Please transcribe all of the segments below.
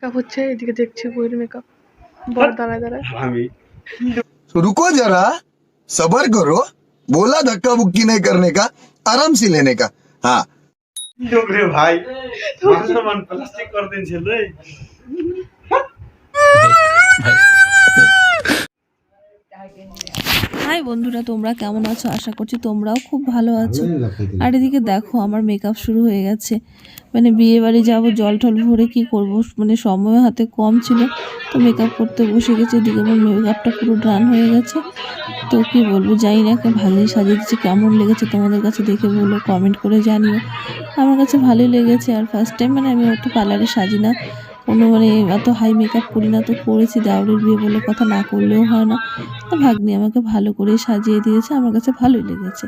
Makeup হচ্ছে এদিকে দেখছি বইয়ের মেকআপ বড় দাঁড়ায় দাঁড়ায় আমি तो रुको जरा सबर करो बोला धक्का बुक्की नहीं करने का आराम से लेने का हाँ রে ভাই মান প্লাস্টিক করে দিন ছেলে হাই বন্ধুরা তোমরা কেমন আছো? আশা করছি তোমরাও খুব ভালো আছো। আর এদিকে দেখো আমার মেকআপ শুরু হয়ে গেছে। মানে বিয়ে বাড়ি যাব জল টল ভরে কি করব? মানে সময় হাতে কম ছিল তো মেকআপ করতে বসে গেছে। এদিকে আমার মেকআপটা পুরো ড্রান হয়ে গেছে। তো কি বলব জানি না একটা ভালোই সাজিয়ে দিচ্ছে কেমন লেগেছে তোমাদের কাছে দেখে বলো কমেন্ট করে জানিও। আমার কাছে ভালোই লেগেছে। আর ফার্স্ট টাইম মানে আমি অত পার্লারে সাজি না। কোনো মানে এত হাই মেকআপ করি না তো করেছি দাউরের বিয়ে বলে কথা না করলেও হয় না। তো ভাগ্নি আমাকে ভালো করে সাজিয়ে দিয়েছে, আমার কাছে ভালোই লেগেছে।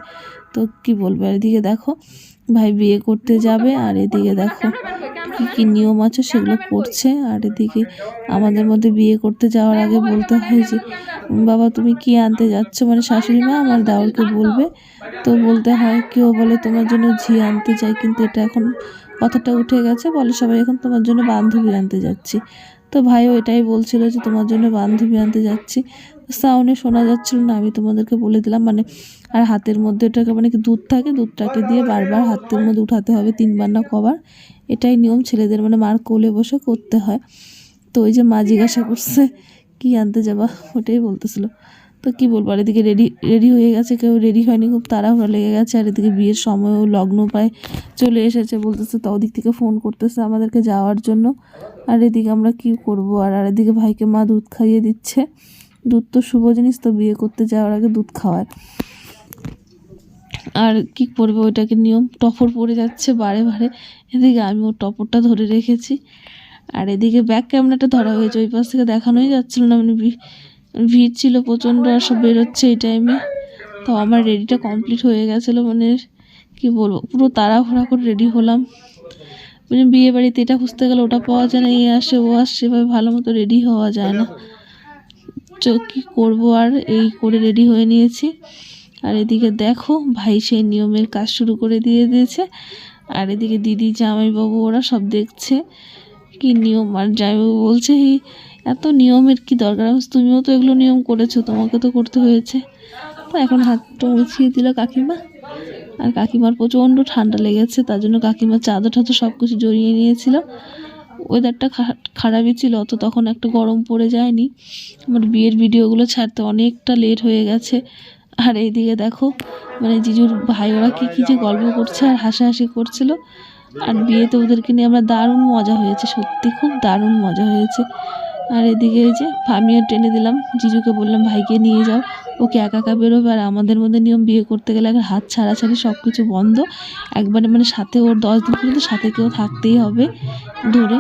তো কি বলব এদিকে দেখো, ভাই বিয়ে করতে যাবে, আর এদিকে দেখো কী কী নিয়ম আছে সেগুলো করছে। আর এদিকে আমাদের মধ্যে বিয়ে করতে যাওয়ার আগে বলতে হয় যে, বাবা, তুমি কি আনতে যাচ্ছ? মানে শাশুড়ি মা আমার দাওরকে বলবে। তো বলতে হয়, কেউ বলে তোমার জন্য ঝি আনতে চাই, কিন্তু এটা এখন কথাটা উঠে গেছে। বলে সবাই এখন তোমার জন্য বান্ধবী আনতে যাচ্ছি। তো ভাইও এটাই বলছিল যে, তোমার জন্য বান্ধবী আনতে যাচ্ছি। সাউন্ডে শোনা যাচ্ছিল না, আমি তোমাদেরকে বলে দিলাম। মানে আর হাতের মধ্যে ওটাকে মানে কি দুধ থাকে, দুধটাকে দিয়ে বারবার হাতের মধ্যে উঠাতে হবে, তিনবার না কবার। এটাই নিয়ম, ছেলেদের মানে মার কোলে বসে করতে হয়। তো ওই যে মা জিজ্ঞাসা করছে, কি আনতে যাবা? ওটাই বলতেছিল। তো কি বলব, আর এদিকে রেডি রেডি হয়ে গেছে, কেউ রেডি হয়নি, খুব তাড়াহুড়া লেগে গেছে। আর এদিকে বিয়ের সময়ও লগ্ন প্রায় চলে এসেছে বলতেছে তো ওদিক থেকে ফোন করতেছে আমাদেরকে যাওয়ার জন্য। আর এদিকে আমরা কি করব? আর আর এদিকে ভাইকে মা দুধ খাইয়ে দিচ্ছে। দুধ তো শুভ জিনিস, তো বিয়ে করতে যাওয়ার আগে দুধ খাওয়ায়। আর কি করবে, ওইটাকে নিয়ম, টপর পড়ে যাচ্ছে বারে বারে। এদিকে আমি ওর টপরটা ধরে রেখেছি। আর এদিকে ব্যাক ক্যামেরাটা ধরা হয়েছে, ওই পাশ থেকে দেখানোই যাচ্ছিল না মানে ভিড় ছিল প্রচণ্ড আর সব বেরোচ্ছে এই টাইমে তো আমার রেডিটা কমপ্লিট হয়ে গেছিল মানে কি বলব, পুরো তাড়াহুড়া করে রেডি হলাম। মানে বিয়ে বাড়িতে এটা খুঁজতে গেলে ওটা পাওয়া যায় না, এ আসে, ও আসছে এভাবে ভালো মতো রেডি হওয়া যায় না। কী করব আর, এই করে রেডি হয়ে নিয়েছি। আর এদিকে দেখো ভাই সেই নিয়মের কাজ শুরু করে দিয়ে দিয়েছে। আর এদিকে দিদি, জামাইবাবু ওরা সব দেখছে কি নিয়ম। আর জামাইবাবু বলছে এত নিয়মের কি দরকার? তুমিও তো এগুলো নিয়ম করেছ, তোমাকে তো করতে হয়েছে। তো এখন হাতটা মুছিয়ে দিল কাকিমা। আর কাকিমার প্রচণ্ড ঠান্ডা লেগেছে, তার জন্য কাকিমার চাদর টাদর সব কিছু জড়িয়ে নিয়েছিল। ওয়েদারটা খারাপই ছিল, অত তখন একটা গরম পড়ে যায়নি। আমার বিয়ের ভিডিওগুলো ছাড়তে অনেকটা লেট হয়ে গেছে। আর এইদিকে দেখো মানে জিজুর ভাই ওরা কী কী যে গল্প করছে আর হাসাহাসি করছিল। আর বিয়েতে ওদেরকে নিয়ে আমরা দারুণ মজা হয়েছে, সত্যি খুব দারুণ মজা হয়েছে। আর এদিকে এই যে আমিও টেনে দিলাম, জিজুকে বললাম, ভাইকে নিয়ে যাও, ওকে একা একা বেরোবে আর আমাদের মধ্যে নিয়ম বিয়ে করতে গেলে আগে হাত ছাড়াছাড়ি সব কিছু বন্ধ। একবারে মানে সাথে ওর দশ দিন পর্যন্ত সাথে কেউ থাকতেই হবে ধরে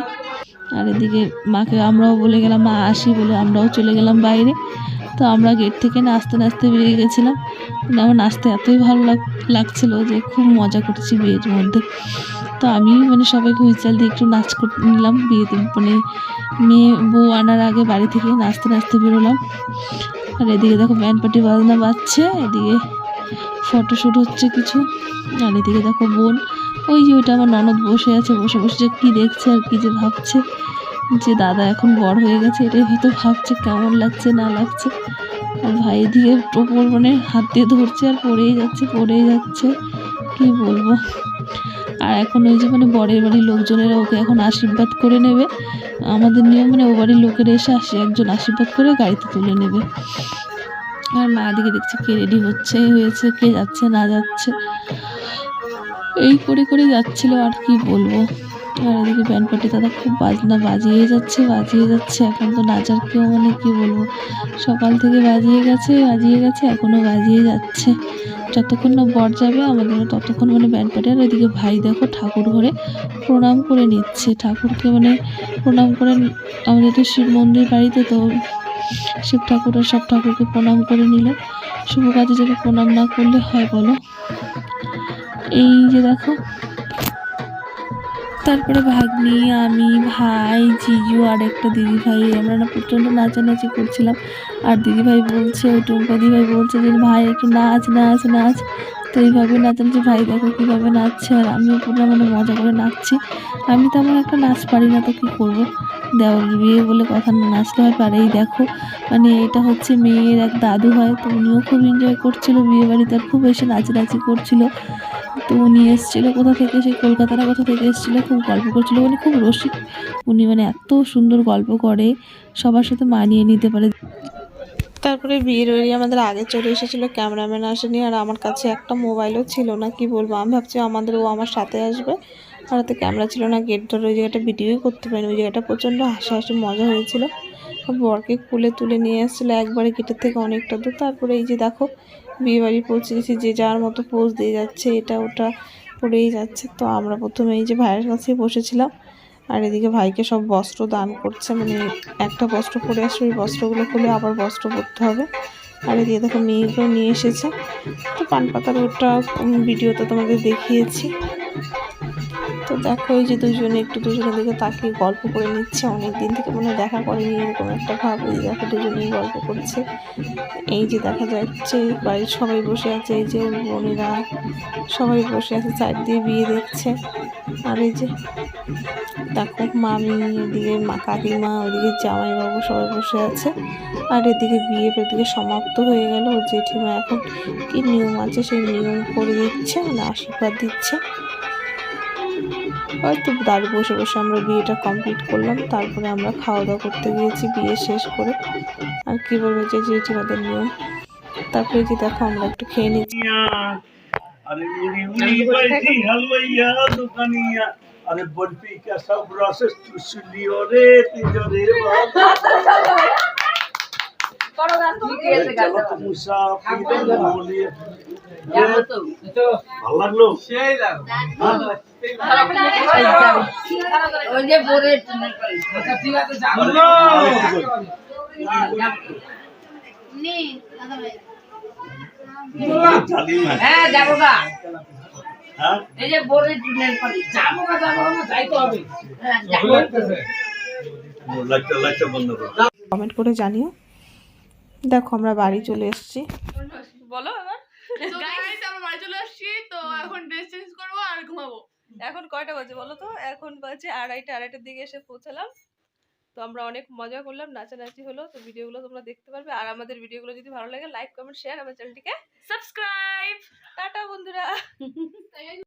আর এদিকে মাকে আমরাও বলে গেলাম, মা আসি বলে আমরাও চলে গেলাম বাইরে। তো আমরা গেট থেকে নাচতে নাচতে বেরিয়ে গেছিলাম। মানে আমার নাচতে এতই ভালো লাগ, লাগছিল যে খুব মজা করছি বিয়ের মধ্যে। তো আমি মানে সবাইকে হুইচাল দিয়ে একটু নাচ কর, নিলাম। বিয়েতে মানে মেয়ে, বউ আনার আগে বাড়ি থেকে নাচতে নাচতে বেরোলাম। আর এদিকে দেখো ব্যান্ড পার্টি বাজনা বাজছে, এদিকে ফটোশ্যুট হচ্ছে কিছু। আর এদিকে দেখো বোন, ওই যে ওইটা আমার ননদ বসে আছে, বসে বসে যে কী দেখছে আর কী যে ভাবছে। যে দাদা এখন বড় হয়ে গেছে, এটাই হয়তো ভাবছে কেমন লাগছে, না লাগছে। আর ভাই দিয়ে টোপর মানে হাত দিয়ে ধরছে আর পড়েই যাচ্ছে পড়েই যাচ্ছে। কি বলব? আর এখন ওই যে মানে বরের বাড়ির লোকজনেরা ওকে এখন আশীর্বাদ করে নেবে। আমাদের নিয়ম মানে ও বাড়ির লোকেরা এসে আসে, একজন আশীর্বাদ করে গাড়িতে তুলে নেবে। আর মা দিকে দেখছে কে রেডি হচ্ছে, হয়েছে, কে যাচ্ছে, না যাচ্ছে। এই করে করে যাচ্ছিল, আর কি বলব? আর এদিকে ব্যান্ড পার্টি দাদা খুব বাজনা বাজিয়ে যাচ্ছে বাজিয়ে যাচ্ছে। এখন তো নাচার কেউ মানে কি বলব? সকাল থেকে বাজিয়ে গেছে বাজিয়ে গেছে এখনও বাজিয়ে যাচ্ছে। যতক্ষণ না বর যাবে, আমাদের ততক্ষণ মানে ব্যান্ড পার্টি আর এদিকে ভাই দেখো ঠাকুর ঘরে প্রণাম করে নিচ্ছে। ঠাকুরকে মানে প্রণাম করে আমাদের তো শিব মন্দির বাড়িতে তো শিব ঠাকুর আর সব ঠাকুরকে প্রণাম করে নিল। শুভ কাজে যাকে প্রণাম না করলে হয় বলো? এই যে দেখো তারপরে ভাগ্নি, আমি, ভাই, জিজু আর একটা দিদি ভাই আমরা না প্রচণ্ড নাচানাচি করছিলাম। আর দিদি ভাই বলছে ওই টুম্পা দিদি ভাই বলছে যে, ভাই, একটু নাচ নাচ নাচ। তো এইভাবে নাচাচ্ছি ভাই দেখো কীভাবে নাচছে আর আমিও পুরো মানে মজা করে নাচছি। আমি তেমন একটা নাচ পারি না, তো কী করব? দেওয়ার বিয়ে বলে কথা না নাচতে হয় পারে। এই দেখো মানে এটা হচ্ছে মেয়ের এক দাদু হয়, তো উনিও খুব এনজয় করছিল বিয়ে বাড়িতে খুব এসে নাচানাচি করছিল। তো উনি এসেছিল কোথা থেকে? সেই কলকাতার কোথা থেকে এসেছিল, খুব গল্প করছিল মানে খুব রসিক। উনি মানে এত সুন্দর গল্প করে, সবার সাথে মানিয়ে নিতে পারে। তারপরে বিয়ের ওই আমাদের আগে চলে এসেছিল ক্যামেরাম্যান আসেনি, আর আমার কাছে একটা মোবাইলও ছিল না, কি বলব? আমি ভাবছি আমাদের ও আমার সাথে আসবে। আর হাতে ক্যামেরা ছিল না, গেট ধরে ওই জায়গাটা ভিডিওই করতে পারিনি, ওই জায়গাটা প্রচণ্ড হাসাহাসি মজা হয়েছিল। বরকে কুলে তুলে নিয়ে এসেছিল একবারে গেটের থেকে অনেকটা দূর। তারপরে এই যে দেখো, বিয়ে বাড়ি পৌঁছে গেছি, যে যার মতো পোজ দিয়ে যাচ্ছে, এটা ওটা করেই যাচ্ছে। তো আমরা প্রথমে এই যে ভাইয়ের কাছেই বসেছিলাম আর এদিকে ভাইকে সব বস্ত্র দান করছে মানে একটা বস্ত্র পরে আসে, ওই বস্ত্রগুলো খুলে আবার বস্ত্র পরতে হবে। আর এদিকে দেখো মেয়েকেও নিয়ে এসেছে। তো পান পাতার ওটা ভিডিওতে তোমাদের দেখিয়েছি। তো দেখো, এই যে দুজনে একটু দুজনের দিকে তাকিয়ে গল্প করে নিচ্ছে। অনেক দিন থেকে মনে দেখা করেনি, এরকম একটা ভাব। এই দেখো, দুজনেই গল্প করছে। এই যে দেখা যাচ্ছে, বাড়ির সবাই বসে আছে, এই যে বোনেরা সবাই বসে আছে সাইড দিয়ে বিয়ে দেখছে আর এই যে দেখো, মামি, এদিকে মা, কাকিমা, ওদিকে জামাইবাবু সবাই বসে আছে। আর এদিকে বিয়ে এদিকে সমাপ্ত হয়ে গেল। জেঠিমা এখন কি নিয়ম আছে, সেই নিয়ম করে দিচ্ছে মানে আশীর্বাদ দিচ্ছে। হয়তো দাঁড়ি বসে বসে আমরা বিয়েটা কমপ্লিট করলাম তারপরে আমরা খাওয়া দাওয়া করতে গিয়েছি বিয়ে শেষ করে। আর কি বলব যে যেটি আমাদের নিয়ম তারপরে যে দেখো আমরা একটু খেয়ে নিচ্ছি। সব রে মুসাফির ভালো লাগল ওই যে পরে জানি না হ্যাঁ যাব গা হ্যাঁ এই যে বোরের টুনের পানি যাব গা যাব না যাইতে হবে হ্যাঁ যাব লাইটটা লাইটটা বন্ধ করো কমেন্ট করে জানিও। দেখো আমরা বাড়ি চলে এসেছি। বলো তো গাইস আমরা বাড়ি চলে আসছি তো এখন ড্রেস চেঞ্জ করব আর ঘুমাবো। এখন কয়টা বাজে বলো তো? এখন বাজে আড়াইটা আড়াইটার দিকে এসে পৌঁছালাম। তো আমরা অনেক মজা করলাম নাচানাচি হলো। তো ভিডিওগুলো তোমরা দেখতে পারবে। আর আমাদের ভিডিওগুলো যদি ভালো লাগে লাইক কমেন্ট শেয়ার আমার চ্যানেলটিকে। সাবস্ক্রাইব টাটা বন্ধুরা।